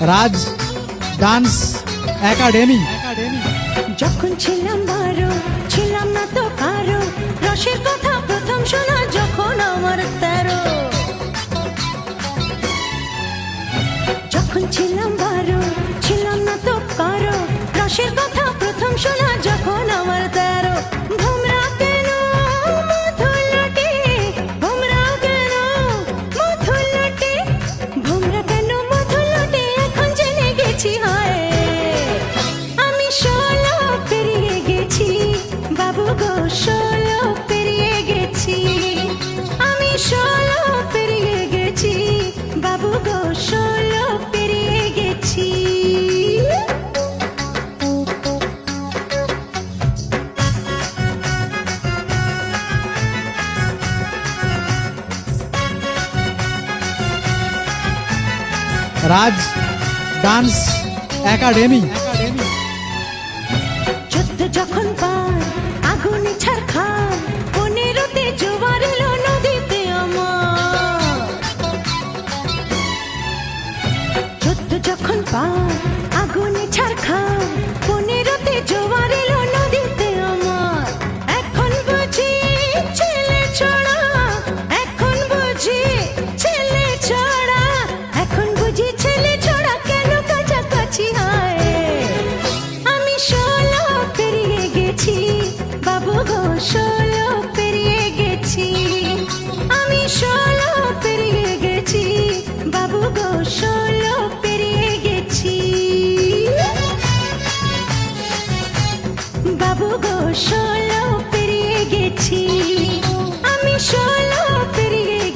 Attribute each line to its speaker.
Speaker 1: রাজ, dance, academy.
Speaker 2: যখন ছিলাম বারো, ছিলাম না তো কারও। রসের কথা প্রথম শোনা যখন আমার তেরো। যখন ছিলাম বারো, ছিলাম না তো কারও। রসের কথা
Speaker 1: রাজ, ডান্স একাডেমি।
Speaker 2: যুদ্ধ যখন পার, আগুনে ছারখার পনেরোতে জোয়ার এলো নদীতে আমার। যুদ্ধ যখন পার, আগুনে ছারখার পেরিয়ে গেছি। আমি ষোলো পেরিয়ে গেছি। বাবু গো পেরিয়ে গেছি। বাবু গো, ষোলো গেছি। আমি ষোলো পেরিয়ে